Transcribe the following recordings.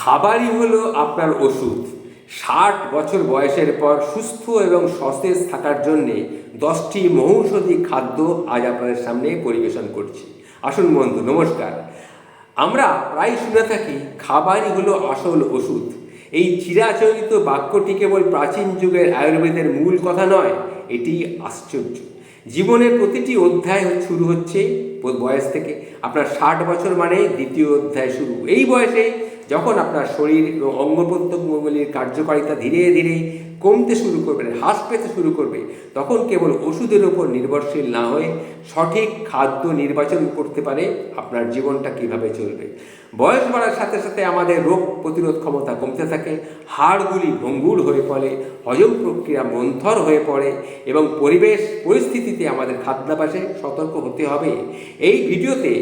খাবারই হলো আপনার ওষুধ। ষাট বছর বয়সের পর সুস্থ এবং সতেজ থাকার জন্যে দশটি মহৌষধি খাদ্য আজ আপনাদের সামনে পরিবেশন করছি। আসুন বন্ধু, নমস্কার। আমরা প্রায় শুনে থাকি, খাবারই হলো আসল ওষুধ। এই চিরাচরিত বাক্যটি কেবল প্রাচীন যুগের আয়ুর্বেদের মূল কথা নয়, এটি আশ্চর্য। জীবনের প্রতিটি অধ্যায় শুরু হচ্ছে বয়স থেকে। আপনার ষাট বছর মানে দ্বিতীয় অধ্যায় শুরু। এই বয়সে যখন আপনার শরীর এবং অঙ্গ প্রত্যঙ্গগুলির কার্যকারিতা ধীরে ধীরে কমতে শুরু করবে, হ্রাস পেতে শুরু করবে, তখন কেবল ওষুধের ওপর নির্ভরশীল না হয়ে সঠিক খাদ্য নির্বাচন করতে পারে আপনার জীবনটা কীভাবে চলবে। বয়স বাড়ার সাথে সাথে আমাদের রোগ প্রতিরোধ ক্ষমতা কমতে থাকে, হাড়গুলি ভঙ্গুর হয়ে পড়ে, হজম প্রক্রিয়া মন্থর হয়ে পড়ে এবং পরিবেশ পরিস্থিতিতে আমাদের খাদ্যাভাসে সতর্ক হতে হবে। এই ভিডিওতে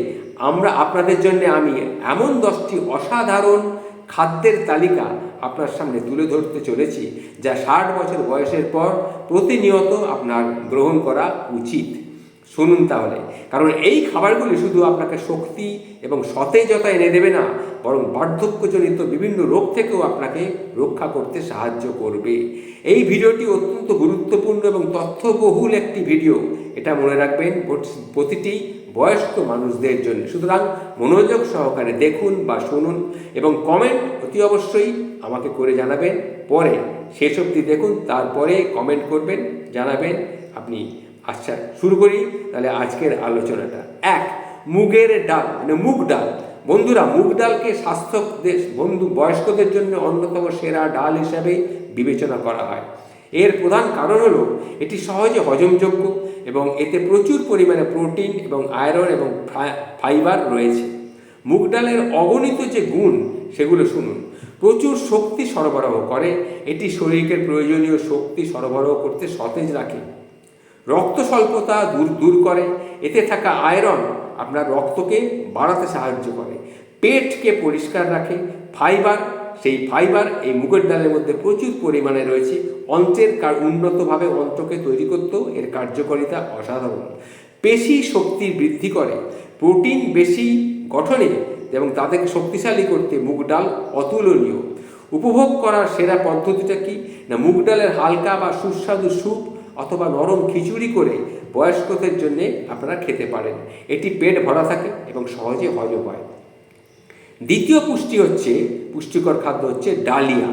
আমরা আপনাদের জন্য আমি এমন দশটি অসাধারণ খাদ্যের তালিকা আপনার সামনে তুলে ধরতে চলেছি, যা ষাট বছর বয়সের পর প্রতিনিয়ত আপনার গ্রহণ করা উচিত। শুনুন তাহলে। কারণ এই খাবারগুলি শুধু আপনাকে শক্তি এবং সতেজতা এনে দেবে না, বরং বার্ধক্যজনিত বিভিন্ন রোগ থেকেও আপনাকে রক্ষা করতে সাহায্য করবে। এই ভিডিওটি অত্যন্ত গুরুত্বপূর্ণ এবং তথ্যবহুল একটি ভিডিও। এটা মনে রাখবেন প্রতিটি বয়স্ক মানুষদের জন্য। সুতরাং মনোযোগ সহকারে দেখুন বা শুনুন এবং কমেন্ট অতি অবশ্যই আমাকে করে জানাবেন। পরে, শেষ অবধি দেখুন, তারপরে কমেন্ট করবেন, জানাবেন আপনি আচ্ছা শুরু করি, তাহলে আজকের আলোচনাটা। এক, মুগের ডাল মানে মুগ ডাল। বন্ধুরা, মুগ ডালকে স্বাস্থ্য বন্ধু, বয়স্কদের জন্য অন্যতম সেরা ডাল হিসাবে বিবেচনা করা হয়। এর প্রধান কারণ হলো, এটি সহজে হজমযোগ্য এবং এতে প্রচুর পরিমাণে প্রোটিন এবং আয়রন এবং ফাইবার রয়েছে। মুগ ডালের অগণিত যে গুণ, সেগুলো শুনুন। প্রচুর শক্তি সরবরাহ করে, এটি শরীরকে প্রয়োজনীয় শক্তি সরবরাহ করতে সতেজ রাখে। রক্ত স্বল্পতা দূর দূর করে। এতে থাকা আয়রন আপনার রক্তকে বাড়াতে সাহায্য করে। পেটকে পরিষ্কার রাখে। ফাইবার, সেই ফাইবার এই মুগের ডালের মধ্যে প্রচুর পরিমাণে রয়েছে। অন্ত্রের উন্নতভাবে অন্ত্রকে তৈরি করতেও এর কার্যকারিতা অসাধারণ। পেশি শক্তি বৃদ্ধি করে। প্রোটিন বেশি গঠনে এবং তাদেরকে শক্তিশালী করতে মুগ ডাল অতুলনীয়। উপভোগ করার সেরা পদ্ধতিটা কি? না মুগ ডালের হালকা বা সুস্বাদু স্যুপ অথবা নরম খিচুড়ি করে বয়স্কদের জন্যে আপনারা খেতে পারেন। এটি পেট ভরা থাকে এবং সহজে হজম হয়। দ্বিতীয় পুষ্টি হচ্ছে, পুষ্টিকর খাদ্য হচ্ছে ডালিয়া।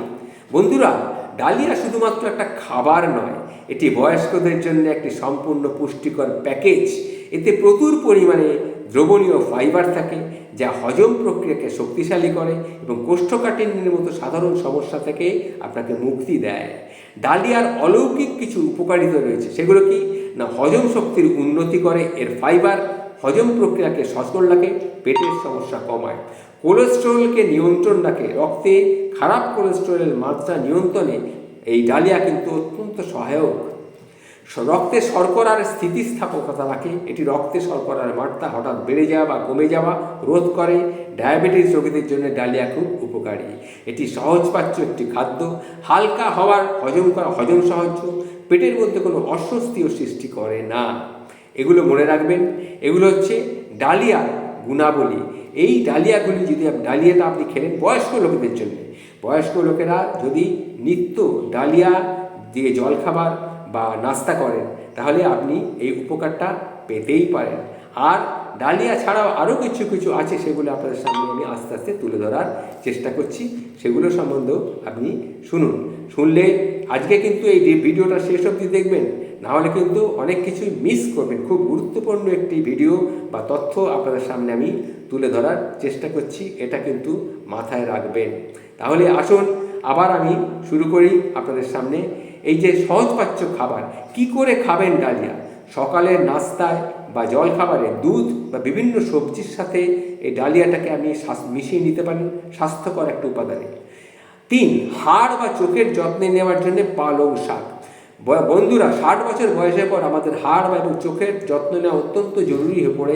বন্ধুরা, ডালিয়া শুধুমাত্র একটা খাবার নয়, এটি বয়স্কদের জন্য একটি সম্পূর্ণ পুষ্টিকর প্যাকেজ। এতে প্রচুর পরিমাণে দ্রবণীয় ফাইবার থাকে, যা হজম প্রক্রিয়াকে শক্তিশালী করে এবং কোষ্ঠকাঠিন্যের মতো সাধারণ সমস্যা থেকে আপনাকে মুক্তি দেয়। ডালিয়ার অলৌকিক কিছু উপকারিতা রয়েছে। সেগুলো কি? না, হজম শক্তির উন্নতি করে, এর ফাইবার হজম প্রক্রিয়াকে সচল রাখে, পেটের সমস্যা কমায়। কোলেস্ট্রলকে নিয়ন্ত্রণ রাখে, রক্তে খারাপ কোলেস্ট্রলের মাত্রা নিয়ন্ত্রণে এই ডালিয়া কিন্তু অত্যন্ত সহায়ক। রক্তে শর্করার স্থিতিস্থাপকতা রাখে এটি রক্তে শর্করার মাত্রা হঠাৎ বেড়ে যাওয়া বা কমে যাওয়া রোধ করে। ডায়াবেটিস রোগীদের জন্য ডালিয়া খুব উপকারী। এটি সহজপাচ্য একটি খাদ্য। হালকা হওয়ার হজম করা হজম সাহায্য পেটের মধ্যে কোনো অস্বস্তিও সৃষ্টি করে না। এগুলো মনে রাখবেন। এগুলো হচ্ছে ডালিয়া গুণাবলী। এই ডালিয়াগুলি যদি ডালিয়াটা আপনি খেলেন বয়স্ক লোকেদের জন্য। বয়স্ক লোকেরা যদি নিত্য ডালিয়া দিয়ে জলখাবার বা নাস্তা করেন, তাহলে আপনি এই উপকারটা পেতেই পারেন। আর ডালিয়া ছাড়াও আরও কিছু কিছু আছে সেগুলো আপনাদের সামনে আমি আস্তে আস্তে তুলে ধরার চেষ্টা করছি। সেগুলো সম্বন্ধেও আপনি শুনুন। শুনলে আজকে কিন্তু এই ভিডিওটা শেষ অবধি দেখবেন নাহলে কিন্তু অনেক কিছুই মিস করবেন। খুব গুরুত্বপূর্ণ একটি ভিডিও বা তথ্য আপনাদের সামনে আমি তুলে ধরার চেষ্টা করছি, এটা কিন্তু মাথায় রাখবেন। তাহলে আসুন, আবার আমি শুরু করি আপনাদের সামনে। এই যে সহজপাচ্য খাবার, কি করে খাবেন ডালিয়া? সকালের নাস্তায় বা জল খাবারে দুধ বা বিভিন্ন সবজির সাথে এই ডালিয়াটাকে আপনি মিশিয়ে নিতে পারেন স্বাস্থ্যকর একটা উপাদানে। তিন, হাড় বা চোখের যত্নে নেওয়ার জন্য পালং শাক। বন্ধুরা, ষাট বছর বয়সের পর আমাদের হাড় বা এবং চোখের যত্ন নেওয়া অত্যন্ত জরুরি হয়ে পড়ে।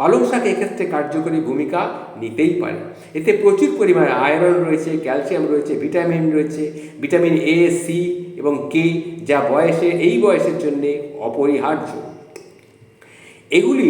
পালং শাক এক্ষেত্রে কার্যকরী ভূমিকা নিতেই পারে। এতে প্রচুর পরিমাণে আয়রন রয়েছে, ক্যালসিয়াম রয়েছে, ভিটামিন রয়েছে, ভিটামিন এ সি এবং কে যা বয়সে, এই বয়সের জন্যে অপরিহার্য। এগুলি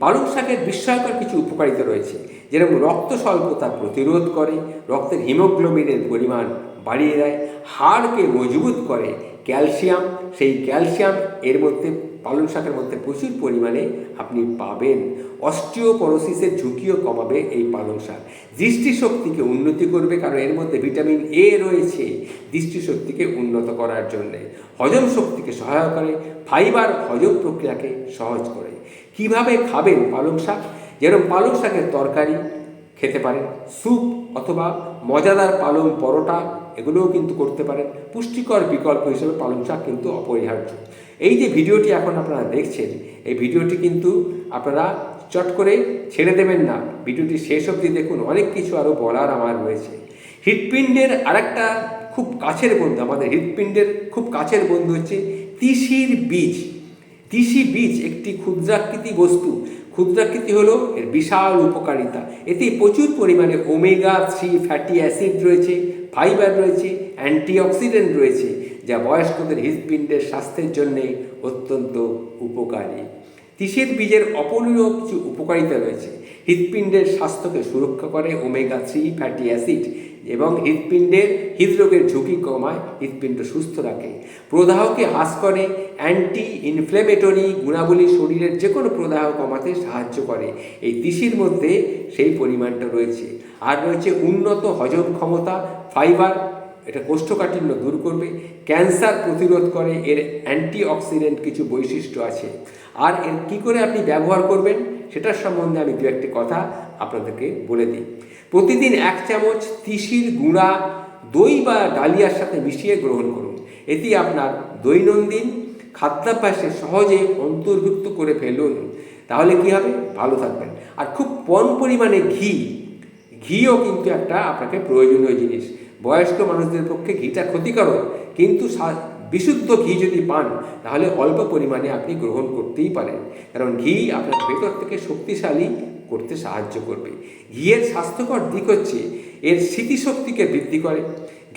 পালং শাকের বিস্ময়কর কিছু উপকারিতা রয়েছে, যেরকম রক্ত স্বল্পতা প্রতিরোধ করে, রক্তের হিমোগ্লোবিনের পরিমাণ বাড়িয়ে দেয়, হাড়কে মজবুত করে, ক্যালসিয়াম, সেই ক্যালসিয়াম এর মধ্যে পালং শাকের মধ্যে প্রচুর পরিমাণে আপনি পাবেন। অস্টিওপরোসিসের ঝুঁকিও কমাবে এই পালং শাক। দৃষ্টিশক্তিকে উন্নতি করবে কারণ এর মধ্যে ভিটামিন এ রয়েছে দৃষ্টিশক্তিকে উন্নত করার জন্যে। হজম শক্তিকে সহায়ক করে, ফাইবার হজম প্রক্রিয়াকে সহজ করে। কীভাবে খাবেন পালং শাক? যেরকম পালং শাকের তরকারি খেতে পারেন, স্যুপ অথবা মজাদার পালং পরোটা, এগুলোও কিন্তু করতে পারেন। পুষ্টিকর বিকল্প হিসেবে পালং শাক কিন্তু অপরিহার্য। এই যে ভিডিওটি এখন আপনারা দেখছেন, এই ভিডিওটি কিন্তু আপনারা চট করে ছেড়ে দেবেন না। ভিডিওটি শেষ অবধি দেখুন, অনেক কিছু আরও বলার আমার রয়েছে। হৃৎপিণ্ডের আরেকটা খুব কাছের বন্ধু, আমাদের হৃৎপিণ্ডের খুব কাছের বন্ধু হচ্ছে তিসির বীজ। তিসি বীজ একটি ক্ষুদ্রাকৃতি বস্তু। ক্ষুদ্রাকৃতি হলো এর বিশাল উপকারিতা। এতে প্রচুর পরিমাণে ওমেগা থ্রি ফ্যাটি অ্যাসিড রয়েছে ফাইবার রয়েছে অ্যান্টিঅক্সিডেন্ট রয়েছে। যা বয়স্কদের হৃৎপিণ্ডের স্বাস্থ্যের জন্যে অত্যন্ত উপকারী। তিসির বীজের অপূর্ণীয় কিছু উপকারিতা রয়েছে। হৃৎপিণ্ডের স্বাস্থ্যকে সুরক্ষা করে ওমেগা থ্রি ফ্যাটি অ্যাসিড এবং হৃৎপিণ্ডের হৃদরোগের ঝুঁকি কমায়, হৃৎপিণ্ড সুস্থ রাখে। প্রদাহকে হ্রাস করে অ্যান্টি ইনফ্লেমেটরি গুণাবলী শরীরের যে কোনো প্রদাহ কমাতে সাহায্য করে। এই তিসির মধ্যে সেই পরিমাণটা রয়েছে। আর রয়েছে উন্নত হজম ক্ষমতা ফাইবার এটা কোষ্ঠকাঠিন্য দূর করবে, ক্যান্সার প্রতিরোধ করে, এর অ্যান্টিঅক্সিডেন্ট কিছু বৈশিষ্ট্য আছে। আর এর কী করে আপনি ব্যবহার করবেন, সেটার সম্বন্ধে আমি দু একটি কথা আপনাদেরকে বলে দিই। প্রতিদিন এক চামচ তিসির গুঁড়া, দই বা ডালিয়ার সাথে মিশিয়ে গ্রহণ করুন। এটি আপনার দৈনন্দিন খাদ্যাভ্যাসে সহজে অন্তর্ভুক্ত করে ফেলুন। তাহলে কি হবে? ভালো থাকবেন। আর খুব কম পরিমাণে ঘি। ঘিও কিন্তু একটা আপনাকে প্রয়োজনীয় জিনিস। বয়স্ক মানুষদের পক্ষে ঘিটা ক্ষতিকারক। কিন্তু বিশুদ্ধ ঘি যদি পান, তাহলে অল্প পরিমাণে আপনি গ্রহণ করতেই পারেন। কারণ ঘি আপনার ভেতর থেকে শক্তিশালী করতে সাহায্য করবে। ঘিয়ের স্বাস্থ্যকর দিক হচ্ছে, এর স্মৃতিশক্তিকে বৃদ্ধি করে।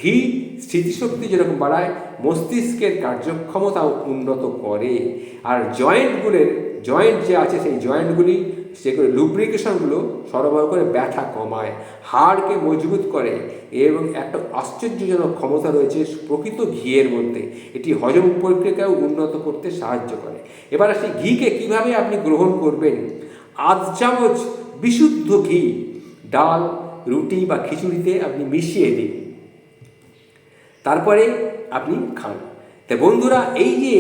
ঘি স্মৃতিশক্তি যেরকম বাড়ায়, মস্তিষ্কের কার্যক্ষমতাও উন্নত করে। আর জয়েন্টগুলোর জয়েন্ট যে আছে, সেই জয়েন্টগুলি সেগুলো লুব্রিকেশনগুলো সরবরাহ করে ব্যথা কমায়, হাড়কে মজবুত করে এবং একটা আশ্চর্যজনক ক্ষমতা রয়েছে প্রকৃত ঘিয়ের মধ্যে। এটি হজম প্রক্রিয়াকেও উন্নত করতে সাহায্য করে। এবার আসি ঘিকে কীভাবে আপনি গ্রহণ করবেন? আধ চামচ বিশুদ্ধ ঘি, ডাল, রুটি বা খিচুড়িতে আপনি মিশিয়ে দিন। তারপরে আপনি খান। তা বন্ধুরা, এই যে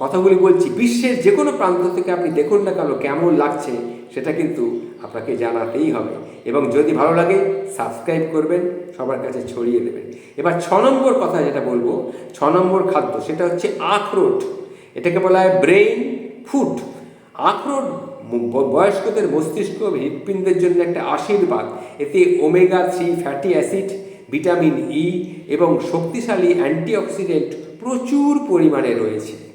কথাগুলি বলছি, বিশ্বের যে কোনো প্রান্ত থেকে আপনি দেখুন না কেন কেমন লাগছে, সেটা কিন্তু আপনাকে জানাতেই হবে। এবং যদি ভালো লাগে, সাবস্ক্রাইব করবেন, সবার কাছে ছড়িয়ে দেবেন। এবার ছ নম্বর কথা যেটা বলব, ছ নম্বর খাদ্য, সেটা হচ্ছে আখরোট। এটাকে বলা হয় ব্রেইন ফুড। আখরোট বয়স্কদের মস্তিষ্ক হৃৎপিণ্ডের জন্য একটা আশীর্বাদ। এতে omega three fatty acid, vitamin E এবং শক্তিশালী অ্যান্টিঅক্সিডেন্ট প্রচুর পরিমাণে রয়েছে।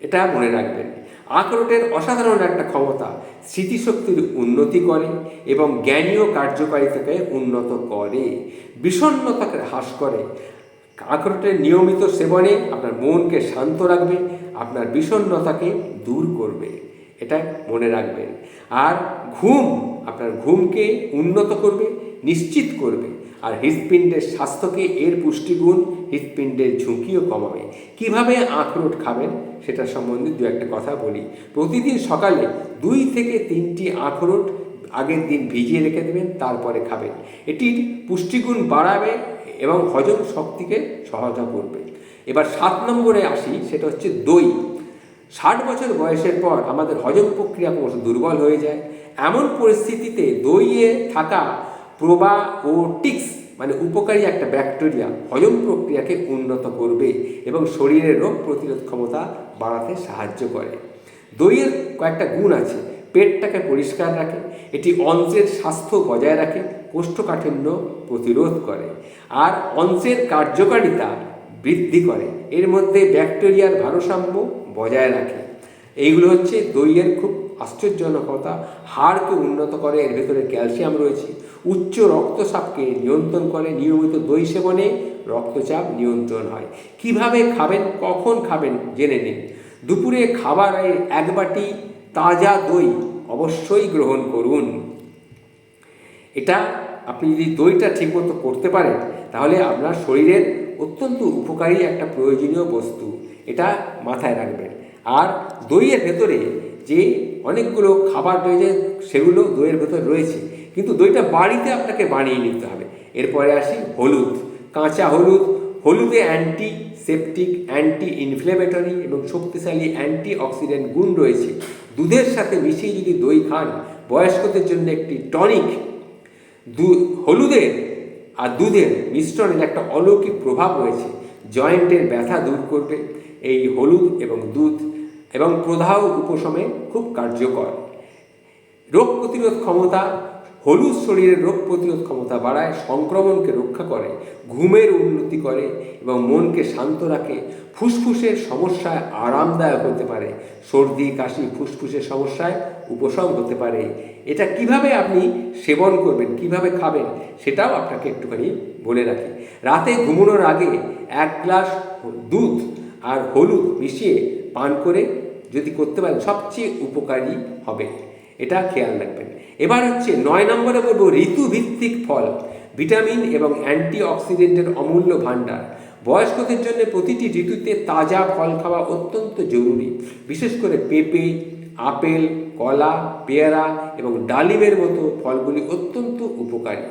এটা মনে রাখবেন। আখরোটের অসাধারণ একটা ক্ষমতা স্মৃতিশক্তির উন্নতি করে এবং জ্ঞানীয় কার্যকারিতাকে উন্নত করে, বিষণ্ণতাকে হ্রাস করে। আখরোটের নিয়মিত সেবনে আপনার মনকে শান্ত রাখবে, আপনার বিষণ্ণতাকে দূর করবে, এটা মনে রাখবেন। আর ঘুম, আপনার ঘুমকে উন্নত করবে, নিশ্চিত করবে। আর হৃৎপিণ্ডের স্বাস্থ্যকে এর পুষ্টিগুণ, হৃৎপিণ্ডের ঝুঁকিও কমাবে। কীভাবে আখরোট খাবেন? সেটা সম্বন্ধে দু একটা কথা বলি। প্রতিদিন সকালে দুই থেকে তিনটি আখরোট আগের দিন ভিজিয়ে রেখে দেবেন, তারপরে খাবেন। এটির পুষ্টিগুণ বাড়াবে এবং হজম শক্তিকে সহায়তা করবে। এবার সাত নম্বরে আসি, সেটা হচ্ছে দই। ষাট বছর বয়সের পর আমাদের হজম প্রক্রিয়া ক্রমশ দুর্বল হয়ে যায়। এমন পরিস্থিতিতে দইয়ে থাকা প্রোবাওটিক্স মানে উপকারী একটা ব্যাকটেরিয়া হজম প্রক্রিয়াকে উন্নত করবে এবং শরীরের রোগ প্রতিরোধ ক্ষমতা বাড়াতে সাহায্য করে। দইয়ের কয়েকটা গুণ আছে। পেটটাকে পরিষ্কার রাখে, এটি অন্ত্রের স্বাস্থ্য বজায় রাখে, কোষ্ঠকাঠিন্য প্রতিরোধ করে, আর অন্ত্রের কার্যকারিতা বৃদ্ধি করে। এর মধ্যে ব্যাকটেরিয়ার ভারসাম্য বজায় রাখে। এইগুলো হচ্ছে দইয়ের খুব আশ্চর্যজনকতা হাড়কে উন্নত করে, এর ভেতরে ক্যালসিয়াম রয়েছে। উচ্চ রক্তচাপকে নিয়ন্ত্রণ করে, নিয়মিত দই সেবনে রক্তচাপ নিয়ন্ত্রণ হয়। কীভাবে খাবেন, কখন খাবেন, জেনে নিন। দুপুরে খাবারে এক বাটি তাজা দই অবশ্যই গ্রহণ করুন। এটা আপনি যদি দইটা ঠিকমতো করতে পারেন, তাহলে আপনার শরীরের অত্যন্ত উপকারী একটা প্রয়োজনীয় বস্তু। এটা মাথায় রাখবেন। আর দইয়ের ভেতরে যে অনেকগুলো খাবার রয়েছে সেগুলো দইয়ের ভেতর রয়েছে। কিন্তু দইটা বাড়িতে আপনাকে বানিয়ে নিতে হবে। এরপরে আসি হলুদ, কাঁচা হলুদ। হলুদে অ্যান্টি সেপটিক অ্যান্টি ইনফ্লেমেটরি এবং শক্তিশালী অ্যান্টি অক্সিডেন্ট গুণ রয়েছে। দুধের সাথে মিশিয়ে যদি দই খান, বয়স্কদের জন্য একটি টনিক দু, হলুদের আর দুধের মিশ্রণের একটা অলৌকিক প্রভাব রয়েছে। জয়েন্টের ব্যথা দূর করবে। এই হলুদ এবং দুধ এবং প্রদাহ উপশমে খুব কার্যকর। রোগ প্রতিরোধ ক্ষমতা, হলুদ শরীরের রোগ প্রতিরোধ ক্ষমতা বাড়ায়, সংক্রমণকে রক্ষা করে, ঘুমের উন্নতি করে এবং মনকে শান্ত রাখে, ফুসফুসের সমস্যায় আরামদায়ক হতে পারে, সর্দি, কাশি, ফুসফুসের সমস্যায় উপশম হতে পারে। এটা কীভাবে আপনি সেবন করবেন, কীভাবে খাবেন, সেটাও আপনাকে একটুখানি বলে রাখি। রাতে ঘুমানোর আগে এক গ্লাস দুধ আর হলুদ মিশিয়ে পান করে যদি করতে পারেন, সবচেয়ে উপকারী হবে। এটা খেয়াল রাখবেন। এবার হচ্ছে নয় নম্বরে বলব ঋতুভিত্তিক ফল। ভিটামিন এবং অ্যান্টি অক্সিডেন্টের অমূল্য ভাণ্ডার। বয়স্কদের জন্য প্রতিটি ঋতুতে তাজা ফল খাওয়া অত্যন্ত জরুরি। বিশেষ করে পেঁপে, আপেল, কলা, পেয়ারা এবং ডালিমের মতো ফলগুলি অত্যন্ত উপকারী।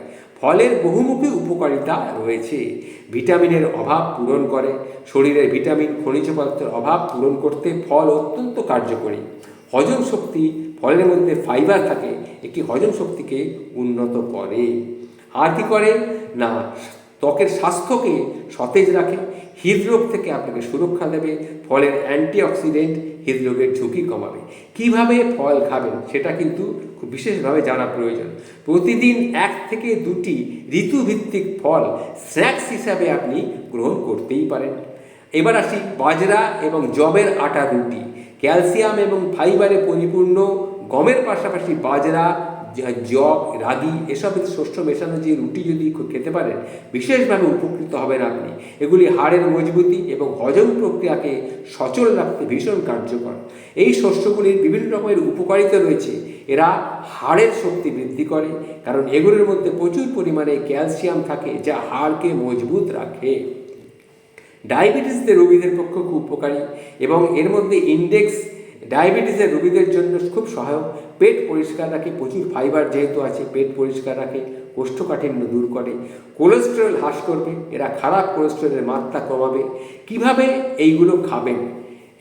ফলের বহুমুখী উপকারিতা রয়েছে। ভিটামিনের অভাব পূরণ করে। শরীরের ভিটামিন, খনিজ পদার্থের অভাব পূরণ করতে ফল অত্যন্ত কার্যকরী। হজম শক্তি ফলের মধ্যে ফাইবার থাকে একটি হজম শক্তিকে উন্নত করে। আর কি করে? না, ত্বকের স্বাস্থ্যকে সতেজ রাখে। হৃদরোগ থেকে আপনাকে সুরক্ষা দেবে, ফলের অ্যান্টিঅক্সিডেন্ট হৃদরোগের ঝুঁকি কমাবে। কীভাবে ফল খাবেন সেটা কিন্তু খুব বিশেষভাবে জানা প্রয়োজন। প্রতিদিন এক থেকে দুটি ঋতুভিত্তিক ফল স্ন্যাক্স হিসাবে আপনি গ্রহণ করতেই পারেন। এবার আসি বাজরা এবং জবের আটা রুটি। ক্যালসিয়াম এবং ফাইবারে পরিপূর্ণ গমের পাশাপাশি বাজরা জব রাগি, এসব শস্য মেশানো যে রুটি যদি খেতে পারেন, বিশেষভাবে উপকৃত হবেন আপনি। এগুলি হাড়ের মজবুতি এবং হজম প্রক্রিয়াকে সচল রাখতে ভীষণ কার্যকর। এই শস্যগুলির বিভিন্ন রকমের উপকারিতা রয়েছে। এরা হাড়ের শক্তি বৃদ্ধি করে, কারণ এগুলির মধ্যে প্রচুর পরিমাণে ক্যালসিয়াম থাকে যা হাড়কে মজবুত রাখে। ডায়াবেটিসদের রোগীদের পক্ষে খুব উপকারী এবং এর মধ্যে ইন্ডেক্স ডায়াবেটিসের রোগীদের জন্য খুব সহায়ক। পেট পরিষ্কার রাখে, প্রচুর ফাইবার যেহেতু আছে, পেট পরিষ্কার রাখে, কোষ্ঠকাঠিন্য দূর করে। কোলেস্টেরল হ্রাস করবে, এরা খারাপ কোলেস্টেরলের মাত্রা কমাবে। কীভাবে এইগুলো খাবেন?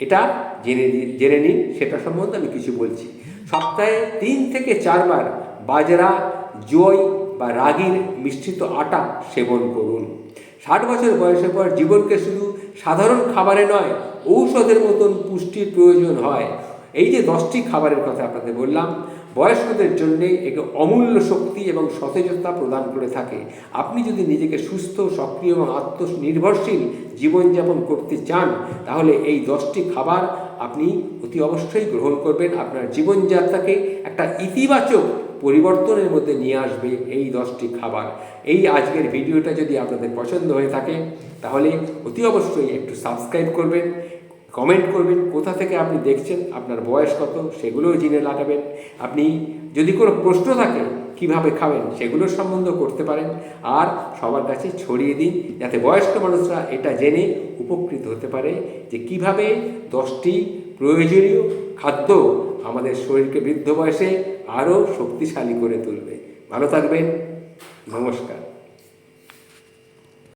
এটা জেনে জেনে নিন, সেটা সম্বন্ধে আমি কিছু বলছি। সপ্তাহে তিন থেকে চারবার বাজরা, জই বা রাগির মিশ্রিত আটা সেবন করুন। ষাট বছর বয়সের পর জীবনকে শুধু সাধারণ খাবারে নয়, ঔষধের মতন পুষ্টির প্রয়োজন হয়। এই যে দশটি খাবারের কথা আপনাদের বললাম, বয়স্কদের জন্য একে অমূল্য শক্তি এবং সতেজতা প্রদান করে থাকে। আপনি যদি নিজেকে সুস্থ, সক্রিয় এবং আত্মনির্ভরশীল জীবনযাপন করতে চান, তাহলে এই দশটি খাবার আপনি অতি অবশ্যই গ্রহণ করবেন। আপনার জীবনযাত্রাকে একটা ইতিবাচক পরিবর্তনের মধ্যে নিয়ে আসবে এই দশটি খাবার। এই আজকের ভিডিওটা যদি আপনাদের পছন্দ হয়ে থাকে, তাহলে অতি অবশ্যই একটু সাবস্ক্রাইব করবেন, কমেন্ট করবেন, কোথা থেকে আপনি দেখছেন, আপনার বয়স কত, সেগুলোও জেনে লাগাবেন। আপনি যদি কোনো প্রশ্ন থাকে, কীভাবে খাবেন সেগুলোর সম্বন্ধ করতে পারেন, আর সবার কাছে ছড়িয়ে দিন, যাতে বয়স্ক মানুষরা এটা জেনে উপকৃত হতে পারে যে কীভাবে দশটি প্রয়োজনীয় খাদ্য আমাদের শরীরকে বৃদ্ধ বয়সে আরও শক্তিশালী করে তুলবে। ভালো থাকবেন। নমস্কার।